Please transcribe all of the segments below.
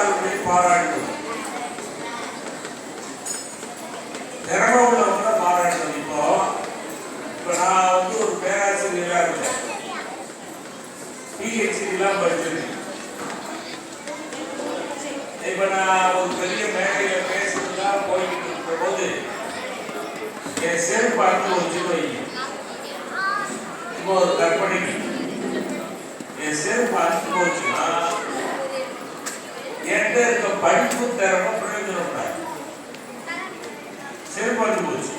பாராட்டும். திறமை உள்ளவங்கள பாராட்டணும் இப்போ இப்போ நான் வந்து ஒரு பேராசிரியராக பிஹெச்டிலாம் படிச்சிருக்கேன். இப்போ நான் ஒரு பெரிய மேடையில் போய்கிட்டு இருக்கிற போது என் செருப்பு வச்சு போய் இப்போ ஒரு கற்பனைக்கு. என் செருப்பு போச்சுன்னா படிப்பு திறமை பிரயோஜனப்படாது செருப்பு அறுத்து போச்சு.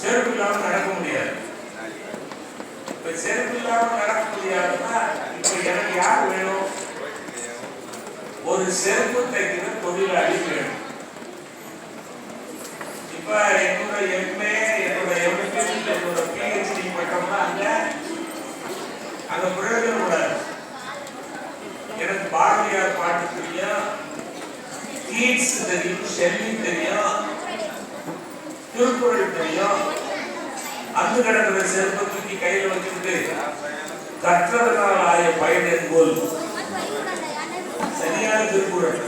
செருப்பு இல்லாம நடக்க முடியாது. இப்ப செருப்பு இல்லாம நடக்க முடியாதுன்னா இப்ப எனக்கு யார் வேணும்? ஒரு செருப்பு தைக்கிற தொழிலாளி வேணும். இப்ப என்னோட எம்ஏ என்னோட எம்எஸ்சி என்னோட பிஹெச்டி பட்டம்னா அங்க அங்க பிரயோஜனம் பாரதியார் பாட்டு தெரியும் கீட்ஸ் தெரியும் ஷெல்லி தெரியும் திருக்குறள் தெரியும் அந்த கிடக்கிற செருப்பு தூக்கி கையில வச்சுட்டு கற்றதனால் ஆய பயன் என்போல் சரியான திருக்குறள்.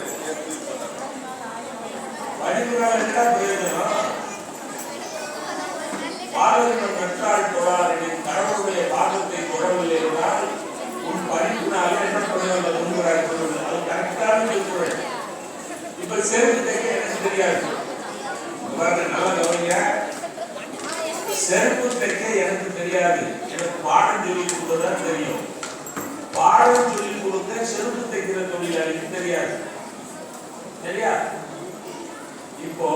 செருப்பு தைக்க எனக்கு தெரியாது. பாருங்க நல்லா கவனிங்க. செருப்பு தைக்க எனக்கு தெரியாது. எனக்கு பாடம் சொல்லி கொடுத்ததான் தெரியும். பாடம் சொல்லி கொடுத்த செருப்பு தைக்கிற தொழிலாளிக்கு தெரியாது. சரியா? இப்போ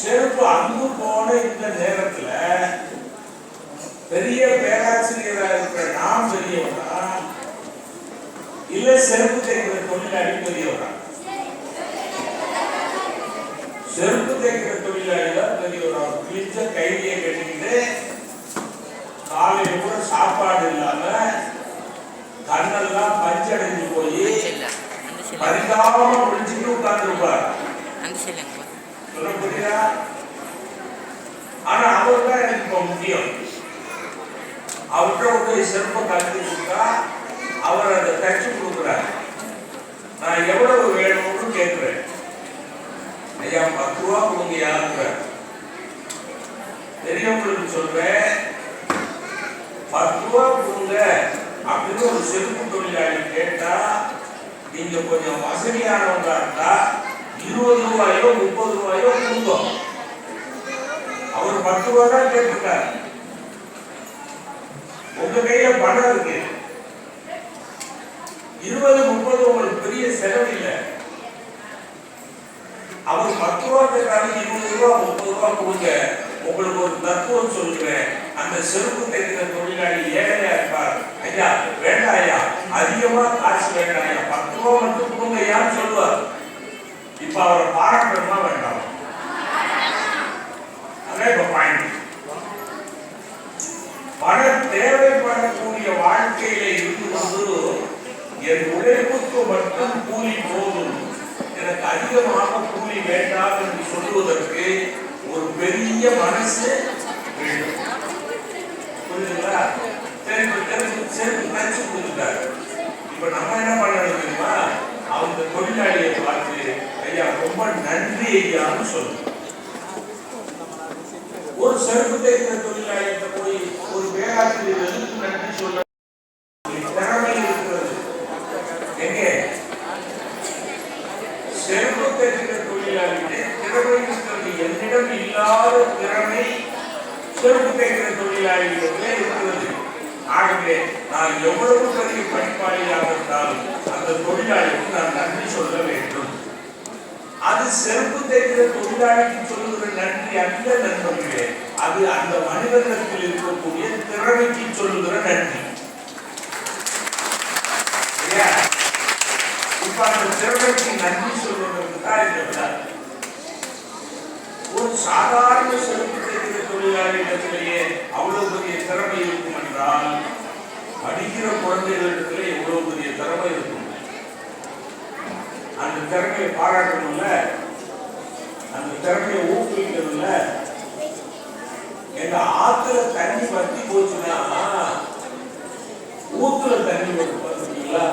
செருப்பு அங்கு போன இந்த நேரத்துல பெரிய பேராசிரியராக இருக்கிற நாம் பெரியவனா இல்ல செருப்பு தைக்கிற தொழிலாளி பெரியவனா செருப்பு தைக்கிற தொழிலாளி தான் பெரியவரா கிழிச்ச கைலியை கட்டிக்கிட்டு காலையில கூட சாப்பாடு இல்லாம கண்ணெல்லாம் பஞ்சடைஞ்சு போய் பரிதாபமா விழிச்சுட்டு உட்கார்ந்துருப்பார். சொல்ல புரியுதா? ஆனா அவர் தான் எனக்கு இப்ப முக்கியம். அவர்கிட்ட போய் செருப்ப கலந்து கொடுத்தா அவர் அதை தச்சு கொடுக்குறார். நான் எவ்வளவு வேணும்னு கேட்கிறேன். ஐயா பத்து ரூபா கொடுங்க யாருக்குற பெரியவங்களுக்கு சொல்றேன் பத்து ரூபா கொடுங்க அப்படின்னு ஒரு செருப்பு தொழிலாளி கேட்டா நீங்க கொஞ்சம் வசதியானவங்களா இருந்தா இருபது ரூபாயோ முப்பது ரூபாயோ கொடுங்க அவர் பத்து ரூபா தான் கேட்டிருக்காரு உங்க கையில பணம் இருக்கு இருபது முப்பது உங்களுக்கு பெரிய செலவு இல்லை அவர் பத்து ரூபா கேட்டாரு இருபது ரூபா முப்பது ரூபா கொடுங்க. உங்களுக்கு ஒரு தத்துவம் சொல்றேன் அந்த செருப்பு தைக்கிற தொழிலாளி ஏழையா இருப்பார். ஐயா வேண்டாம் ஐயா. அதிகமா காசு வேண்டாம் ஐயா. பத்து ரூபா மட்டும் கொடுங்க ஐயான்னு சொல்லுவார். இப்ப அவரை பாராட்டணுமா வேண்டாம்? அதான் இப்ப பாயிண்ட் பண தேவைப்படக்கூடிய வாழ்க்கையில இருந்து கொண்டு என் உழைப்புக்கு மட்டும் கூலி போகும் எனக்கு அதிகமாக கூலி வேண்டாம் என்று சொல்லுவதற்கு ஒரு பெரிய மனசு வேண்டும். புரியுதுங்களா? சரி இப்ப தெரிஞ்சு கொடுத்துட்டாரு இப்ப நம்ம என்ன பண்ணணும் தெரியுமா? அவங்க தொழிலாளியை பார்த்து ஐயா ரொம்ப நன்றி ஐயான்னு சொல்லணும் ஒரு செருப்பு தைக்கிற போய் ஒரு பேராசிரியர் எதுக்கு நன்றி சொல்ல திறமை இருக்கிறது எங்கே செருப்பு தைக்கிற தொழிலாளிகிட்ட திறமை இருக்கிறது என்னிடம் இல்லாத செருப்பு தைக்கிற தொழிலாளிகளிடத்திலே இருக்கிறது. ஆகவே நான் எவ்வளவு பெரிய பணிப்பாளியாக இருந்தாலும் அந்த தொழிலாளிக்கு நான் நன்றி சொல்ல வேண்டும். அது செருப்பு தைக்கிற தொழிலாளிக்கு சொல்லுகிற நன்றி அல்ல நண்பர்களே அது அந்த மனிதனிடத்தில் இருக்கக்கூடிய திறமைக்கு சொல்லுகிற நன்றி. இப்ப அந்த திறமைக்கு நன்றி சொல்வதற்கு தான் இந்த விழா. ஒரு சாதாரண செருப்பு தைக்கிற அவ்வளவு பெரிய திறமை இருக்கும் என்றால் படிக்கிற குழந்தைகளிடத்திலே எவ்வளவு பெரிய திறமை இருக்கும்? அந்த திறமையை பாராட்டணும்ல? அந்த திறமையை ஊக்குவிக்கணும்ல? எங்க ஆத்துல தண்ணி வத்தி போச்சுன்னா ஊத்துல தண்ணி வரும் பாத்தீங்களா